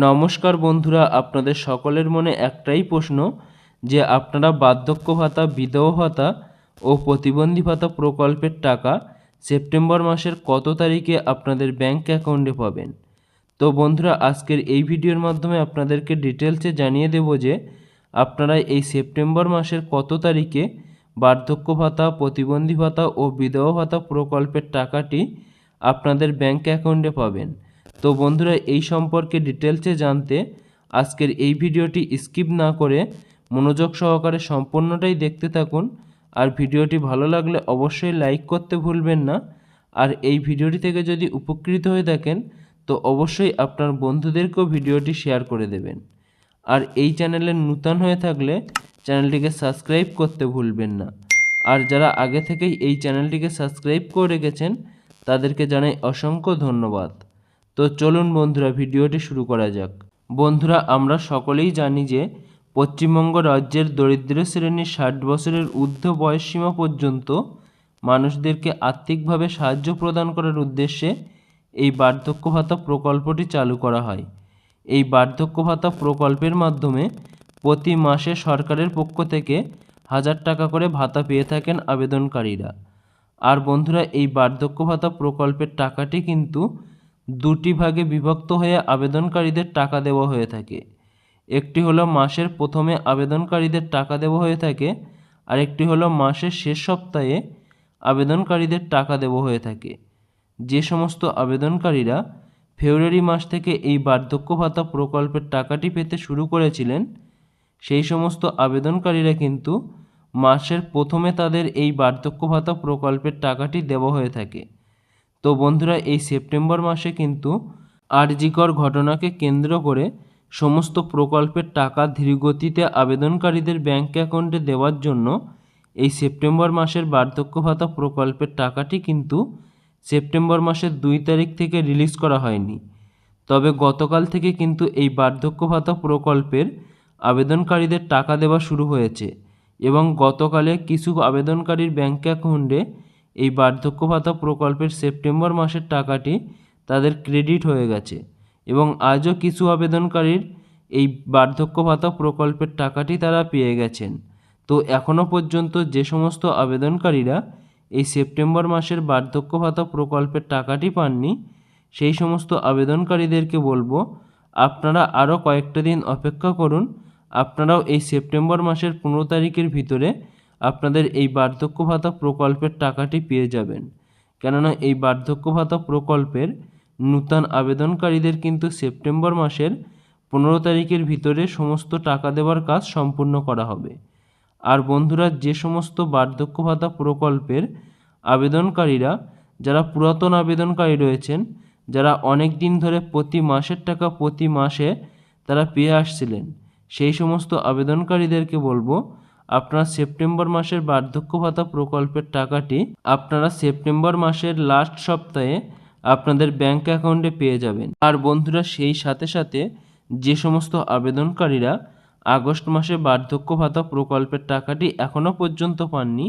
নমস্কার বন্ধুরা, আপনাদের সকলের মনে একটাই প্রশ্ন, যে আপনারা বার্ধক্য ভাতা, বিধবা ভাতা ও প্রতিবন্ধী ভাতা প্রকল্পের টাকা সেপ্টেম্বর মাসের কত তারিখে আপনাদের ব্যাংক অ্যাকাউন্টে পাবেন? তো বন্ধুরা, আজকের এই ভিডিওর মাধ্যমে আপনাদেরকে ডিটেলসে জানিয়ে দেব যে আপনারা এই সেপ্টেম্বর মাসের কত তারিখে বার্ধক্য ভাতা, প্রতিবন্ধী ভাতা ও বিধবা ভাতা প্রকল্পের টাকাটি আপনাদের ব্যাংক অ্যাকাউন্টে পাবেন। তো বন্ধুরা, এই সম্পর্কে ডিটেলসে জানতে আজকের এই ভিডিওটি স্কিপ না করে মনোযোগ সহকারে সম্পূর্ণটাই দেখতে থাকুন। আর ভিডিওটি ভালো লাগলে অবশ্যই লাইক করতে ভুলবেন না। আর এই ভিডিওটি থেকে যদি উপকৃত হয়ে থাকেন, তো অবশ্যই আপনার বন্ধুদেরকেও ভিডিওটি শেয়ার করে দেবেন। আর এই চ্যানেলে নূতন হয়ে থাকলে চ্যানেলটিকে সাবস্ক্রাইব করতে ভুলবেন না। আর যারা আগে থেকেই এই চ্যানেলটিকে সাবস্ক্রাইব করে রেখেছেন, তাদেরকে জানাই অসংখ্য ধন্যবাদ। তো চলুন বন্ধুরা, ভিডিওটি শুরু করা যাক। বন্ধুরা, আমরা সকলেই জানি যে পশ্চিমবঙ্গ রাজ্যের দরিদ্র শ্রেণির ষাট বছরের ঊর্ধ্ব বয়সসীমা পর্যন্ত মানুষদেরকে আর্থিকভাবে সাহায্য প্রদান করার উদ্দেশ্যে এই বার্ধক্য ভাতা প্রকল্পটি চালু করা হয়। এই বার্ধক্য ভাতা প্রকল্পের মাধ্যমে প্রতি মাসে সরকারের পক্ষ থেকে হাজার টাকা করে ভাতা পেয়ে থাকেন আবেদনকারীরা। আর বন্ধুরা, এই বার্ধক্য ভাতা প্রকল্পের টাকাটি কিন্তু দুটি ভাগে বিভক্ত হয়ে আবেদনকারীদের টাকা দেওয়া হয়ে থাকে। একটি হলো মাসের প্রথমে আবেদনকারীদের টাকা দেওয়া হয়ে থাকে আর একটি হলো মাসের শেষ সপ্তাহে আবেদনকারীদের টাকা দেওয়া হয়ে থাকে। যে সমস্ত আবেদনকারীরা ফেব্রুয়ারি মাস থেকে এই বার্ধক্য ভাতা প্রকল্পের টাকাটি পেতে শুরু করেছিলেন, সেই সমস্ত আবেদনকারীরা কিন্তু মাসের প্রথমে তাদের এই বার্ধক্য ভাতা প্রকল্পের টাকাটি দেওয়া হয়ে থাকে। তো বন্ধুরা, এই সেপ্টেম্বর মাসে কিন্তু আরজিকর ঘটনাকে কেন্দ্র করে সমস্ত প্রকল্পের টাকা ধীরগতিতে আবেদনকারীদের ব্যাঙ্ক অ্যাকাউন্টে দেওয়ার জন্য এই সেপ্টেম্বর মাসের বার্ধক্য ভাতা প্রকল্পের টাকাটি কিন্তু সেপ্টেম্বর মাসের দুই তারিখ থেকে রিলিজ করা হয়নি। তবে গতকাল থেকে কিন্তু এই বার্ধক্য ভাতা প্রকল্পের আবেদনকারীদের টাকা দেওয়া শুরু হয়েছে এবং গতকালে কিছু আবেদনকারীর ব্যাঙ্ক অ্যাকাউন্টে এই বার্ধক্য ভাতা প্রকল্পের সেপ্টেম্বর মাসের টাকাটি তাদের ক্রেডিট হয়ে গেছে এবং আজও কিছু আবেদনকারীর এই বার্ধক্য ভাতা প্রকল্পের টাকাটি তারা পেয়ে গেছেন। তো এখনও পর্যন্ত যে সমস্ত আবেদনকারীরা এই সেপ্টেম্বর মাসের বার্ধক্য ভাতা প্রকল্পের টাকাটি পাননি, সেই সমস্ত আবেদনকারীদেরকে বলব, আপনারা আরও কয়েকটা দিন অপেক্ষা করুন। আপনারাও এই সেপ্টেম্বর মাসের পনেরো তারিখের ভিতরে আপনাদের এই বার্ধক্য ভাতা প্রকল্পের টাকাটি পেয়ে যাবেন। কেননা এই বার্ধক্য ভাতা প্রকল্পের নূতন আবেদনকারীদের কিন্তু সেপ্টেম্বর মাসের পনেরো তারিখের ভিতরে সমস্ত টাকা দেওয়ার কাজ সম্পূর্ণ করা হবে। আর বন্ধুরা, যে সমস্ত বার্ধক্য ভাতা প্রকল্পের আবেদনকারীরা, যারা পুরাতন আবেদনকারী রয়েছেন, যারা অনেক দিন ধরে প্রতি মাসের টাকা প্রতি মাসে তারা পেয়ে আসছিলেন, সেই সমস্ত আবেদনকারীদেরকে বলব আপনারা সেপ্টেম্বর মাসের বার্ধক্য ভাতা প্রকল্পের টাকাটি আপনারা সেপ্টেম্বর মাসের লাস্ট সপ্তাহে আপনাদের ব্যাংক অ্যাকাউন্টে পেয়ে যাবেন। আর বন্ধুরা, সেই সাথে সাথে যে সমস্ত আবেদনকারীরা আগস্ট মাসে বার্ধক্য ভাতা প্রকল্পের টাকাটি এখনও পর্যন্ত পাননি,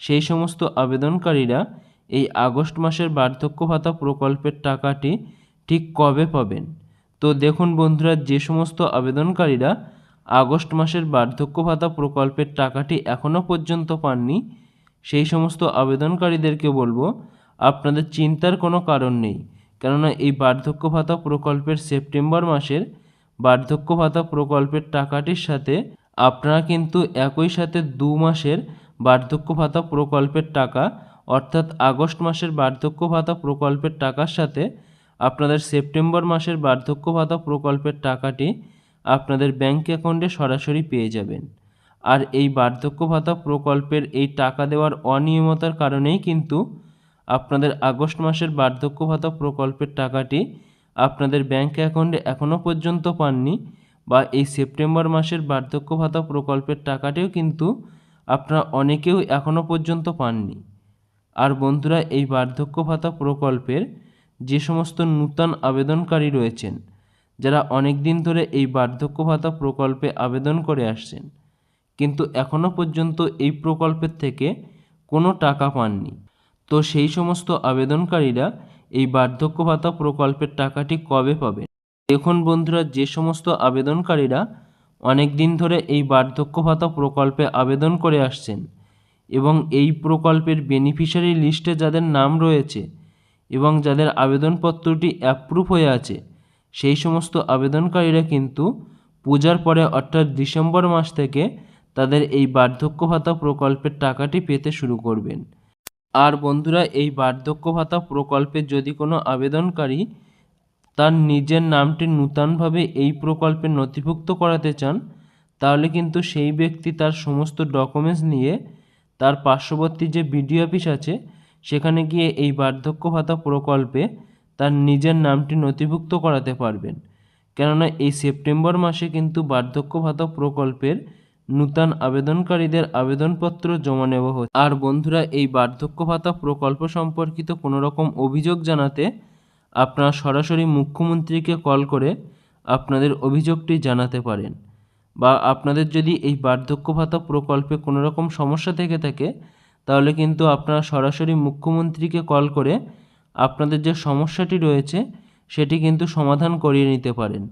সেই সমস্ত আবেদনকারীরা এই আগস্ট মাসের বার্ধক্য ভাতা প্রকল্পের টাকাটি ঠিক কবে পাবেন? তো দেখুন বন্ধুরা, যে সমস্ত আবেদনকারীরা আগস্ট মাসের বার্ধক্য ভাতা প্রকল্পের টাকাটি এখনও পর্যন্ত পাননি। সেই সমস্ত আবেদনকারীদেরকে বলব, আপনাদের চিন্তার কোনো কারণ নেই। কেননা এই বার্ধক্য ভাতা প্রকল্পের সেপ্টেম্বর মাসের বার্ধক্য ভাতা প্রকল্পের টাকাটির সাথে আপনারা কিন্তু একই সাথে দু মাসের বার্ধক্য ভাতা প্রকল্পের টাকা, অর্থাৎ আগস্ট মাসের বার্ধক্য ভাতা প্রকল্পের টাকার সাথে আপনাদের সেপ্টেম্বর মাসের বার্ধক্য ভাতা প্রকল্পের টাকাটি আপনাদের ব্যাঙ্ক অ্যাকাউন্টে সরাসরি পেয়ে যাবেন। আর এই বার্ধক্য ভাতা প্রকল্পের এই টাকা দেওয়ার অনিয়মতার কারণেই কিন্তু আপনাদের আগস্ট মাসের বার্ধক্য ভাতা প্রকল্পের টাকাটি আপনাদের ব্যাঙ্ক অ্যাকাউন্টে এখনও পর্যন্ত পাননি বা এই সেপ্টেম্বর মাসের বার্ধক্য ভাতা প্রকল্পের টাকাটিও কিন্তু আপনারা অনেকেও এখনও পর্যন্ত পাননি। আর বন্ধুরা, এই বার্ধক্য ভাতা প্রকল্পের যে সমস্ত নূতন আবেদনকারী রয়েছেন যারা অনেক দিন ধরে এই বার্ধক্য ভাতা প্রকল্পে আবেদন করে আসছেন, কিন্তু এখনও পর্যন্ত এই প্রকল্পের থেকে কোনো টাকা পাননি। তো সেই সমস্ত আবেদনকারীরা এই বার্ধক্য ভাতা প্রকল্পের টাকাটি কবে পাবেন? দেখুন বন্ধুরা, যে সমস্ত আবেদনকারীরা অনেক দিন ধরে এই বার্ধক্য ভাতা প্রকল্পে আবেদন করে আসছেন এবং এই প্রকল্পের বেনিফিশিয়ারি লিস্টে যাদের নাম রয়েছে এবং যাদের আবেদনপত্রটি অ্যাপ্রুভ হয়ে আছে সেই সমস্ত আবেদনকারীরা কিন্তু পূজার পরে অর্থাৎ ডিসেম্বর মাস থেকে তাদের এই বার্ধক্য ভাতা প্রকল্পের টাকাটি পেতে শুরু করবেন। আর বন্ধুরা, এই বার্ধক্য ভাতা প্রকল্পে যদি কোনো আবেদনকারী তার নিজের নামটি নূতনভাবে এই প্রকল্পে নথিভুক্ত করাতে চান, তাহলে কিন্তু সেই ব্যক্তি তার সমস্ত ডকুমেন্টস নিয়ে তার পার্শ্ববর্তী যে বিডিও অফিস আছে, সেখানে গিয়ে এই বার্ধক্য ভাতা প্রকল্পে তার নিজের নামটি নথিভুক্ত করাতে পারবেন। কেননা এই সেপ্টেম্বর মাসে কিন্তু বার্ধক্য ভাতা প্রকল্পের নূতন আবেদনকারীদের আবেদনপত্র জমা নেওয়া হচ্ছে। আর বন্ধুরা, এই বার্ধক্য ভাতা প্রকল্প সম্পর্কিত কোনো রকম অভিযোগ জানাতে আপনারা সরাসরি মুখ্যমন্ত্রীকে কল করে আপনাদের অভিযোগটি জানাতে পারেন। বা আপনাদের যদি এই বার্ধক্য ভাতা প্রকল্পে কোনো রকম সমস্যা থেকে থাকে, তাহলে কিন্তু আপনারা সরাসরি মুখ্যমন্ত্রীকে কল করে আপনাদের যে সমস্যাটি রয়েছে, সেটি কিন্তু সমাধান করিয়ে নিতে পারেন।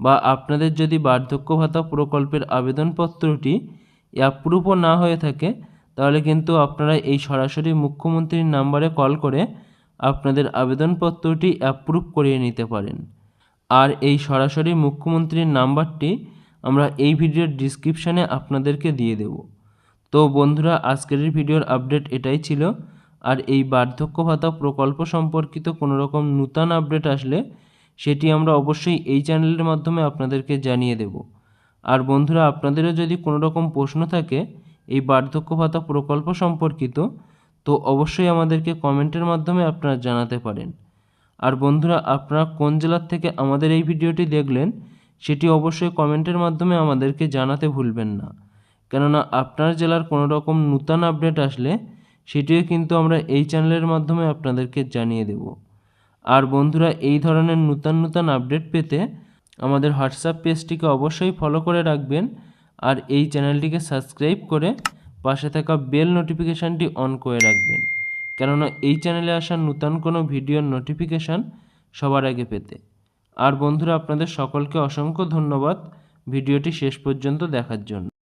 বা আপনাদের যদি বার্ধক্য ভাতা প্রকল্পের আবেদনপত্রটি অ্যাপ্রুভও না হয়ে থাকে, তাহলে কিন্তু আপনারা এই সরাসরি মুখ্যমন্ত্রীর নাম্বারে কল করে আপনাদের আবেদনপত্রটি অ্যাপ্রুভ করিয়ে নিতে পারেন। আর এই সরাসরি মুখ্যমন্ত্রীর নাম্বারটি আমরা এই ভিডিওর ডিসক্রিপশানে আপনাদেরকে দিয়ে দেব। তো বন্ধুরা, আজকের ভিডিওর আপডেট এটাই ছিল। আর এই বার্ধক্য ভাতা প্রকল্প সম্পর্কিত কোনো রকম নূতন আপডেট আসলে সেটি আমরা অবশ্যই এই চ্যানেলের মাধ্যমে আপনাদেরকে জানিয়ে দেব। আর বন্ধুরা, আপনাদেরও যদি কোনো রকম প্রশ্ন থাকে এই বার্ধক্য ভাতা প্রকল্প সম্পর্কিত, তো অবশ্যই আমাদেরকে কমেন্টের মাধ্যমে আপনারা জানাতে পারেন। আর বন্ধুরা, আপনারা কোন জেলার থেকে আমাদের এই ভিডিওটি দেখলেন, সেটি অবশ্যই কমেন্টের মাধ্যমে আমাদেরকে জানাতে ভুলবেন না। কেননা, আপনার জেলার কোনো রকম নূতন আপডেট আসলে সেটিও কিন্তু আমরা এই চ্যানেলের মাধ্যমে আপনাদেরকে জানিয়ে দেব। আর বন্ধুরা, এই ধরনের নূতন নূতন আপডেট পেতে আমাদের হোয়াটসঅ্যাপ পেজটিকে অবশ্যই ফলো করে রাখবেন আর এই চ্যানেলটিকে সাবস্ক্রাইব করে পাশে থাকা বেল নোটিফিকেশানটি অন করে রাখবেন। কেননা এই চ্যানেলে আসা নূতন কোনো ভিডিওর নোটিফিকেশান সবার আগে পেতে। আর বন্ধুরা, আপনাদের সকলকে অসংখ্য ধন্যবাদ ভিডিওটি শেষ পর্যন্ত দেখার জন্য।